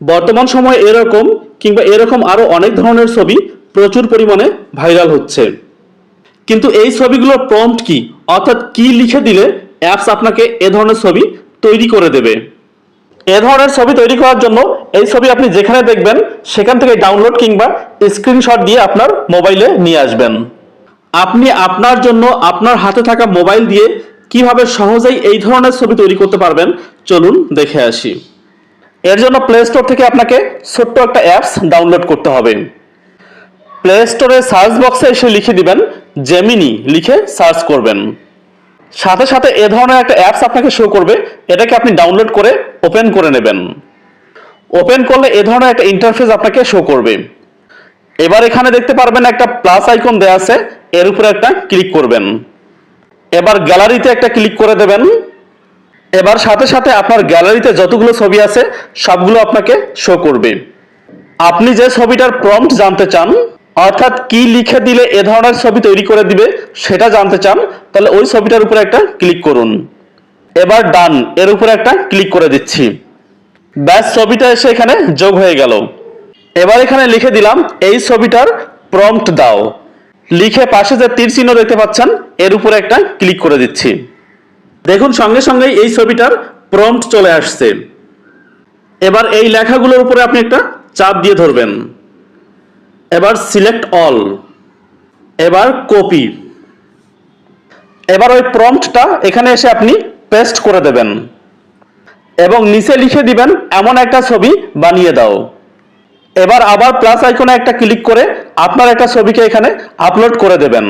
বর্তমান সময়ে এরকম কিংবা এরকম আরও অনেক ধরনের ছবি প্রচুর পরিমাণে ভাইরাল হচ্ছে। কিন্তু এই ছবিগুলোর প্রম্পট কি? অর্থাৎ কি লিখে দিলে অ্যাপস আপনাকে এ ধরনের ছবি তৈরি করে দেবে? এ ধরনের ছবি তৈরি করার জন্য এই ছবি আপনি যেখানে দেখবেন, সেখান থেকে ডাউনলোড কিংবা স্ক্রিনশট দিয়ে আপনার মোবাইলে নিয়ে আসবেন। আপনি আপনার জন্য আপনার হাতে থাকা মোবাইল দিয়ে কীভাবে সহজেই এই ধরনের ছবি তৈরি করতে পারবেন, চলুন দেখে আসি। এর জন্য প্লে স্টোর থেকে আপনাকে ছোট্ট একটা অ্যাপস ডাউনলোড করতে হবে। প্লে স্টোরে সার্চ বক্সে এসে লিখে দিবেন জেমিনি লিখে সার্চ করবেন। সাথে সাথে এ ধরনের একটা অ্যাপস আপনাকে শো করবে, এটাকে আপনি ডাউনলোড করে ওপেন করে নেবেন। ওপেন করলে এ ধরনের একটা ইন্টারফেস আপনাকে শো করবে। এবার এখানে দেখতে পারবেন একটা প্লাস আইকন দেওয়া আছে, এর উপরে একটা ক্লিক করবেন। এবার গ্যালারিতে একটা ক্লিক করে দেবেন। এবার সাথে সাথে আপনার গ্যালারিতে যতগুলো ছবি আছে, সবগুলো আপনাকে শো করবে। আপনি যে ছবিটার প্রম্পট জানতে চান, অর্থাৎ কি লিখে দিলে এ ধরনের ছবি তৈরি করে দিবে সেটা জানতে চান, তাহলে ওই ছবিটার উপরে একটা ক্লিক করুন। এবার ডান এর উপরে একটা ক্লিক করে দিচ্ছি। ব্যাস, ছবিটা এসে এখানে যোগ হয়ে গেল। এবার এখানে লিখে দিলাম, এই ছবিটার প্রম্পট দাও। লিখে পাশে যে তীর চিহ্ন দেখতে পাচ্ছেন, এর উপরে একটা ক্লিক করে দিচ্ছি। দেখুন, সঙ্গে সঙ্গেই এই ছবিটার প্রম্পট চলে আসছে। এবার এই লেখাগুলোর উপরে আপনি একটা চাপ দিয়ে ধরবেন। এবার সিলেক্ট অল এবার কপি এবার ওই প্রম্পটটা এখানে এসে আপনি পেস্ট করে দেবেন। এবং নিচে লিখে দিবেন, এমন একটা ছবি বানিয়ে দাও। এবার আবার প্লাস আইকনে একটা ক্লিক করে আপনার একটা ছবিকে এখানে আপলোড করে দেবেন।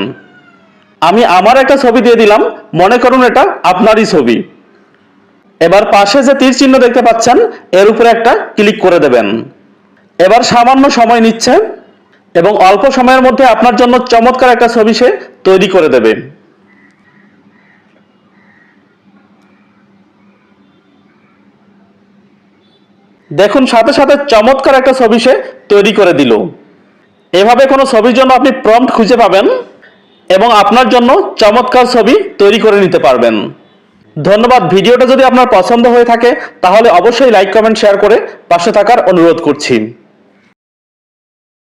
আমি আমার একটা ছবি দিয়ে দিলাম, মনে করুন এটা আপনারই ছবি। এবার পাশে যে তীর চিহ্ন দেখতে পাচ্ছেন, এর উপরে একটা ক্লিক করে দেবেন। এবার সামান্য সময় নিচ্ছে এবং অল্প সময়ের মধ্যে আপনার জন্য চমৎকার একটা ছবি সে তৈরি করে দেবে। দেখুন, সাথে সাথে চমৎকার একটা ছবি সে তৈরি করে দিল। এভাবে কোনো ছবির জন্য আপনি প্রম্পট খুঁজে পাবেন। এবং আপনার জন্য চমৎকার ছবি তৈরি করে নিতে পারবেন। ধন্যবাদ, ভিডিওটা যদি আপনার পছন্দ হয়ে থাকে, তাহলে অবশ্যই লাইক কমেন্ট শেয়ার করে পাশে থাকার অনুরোধ করছি।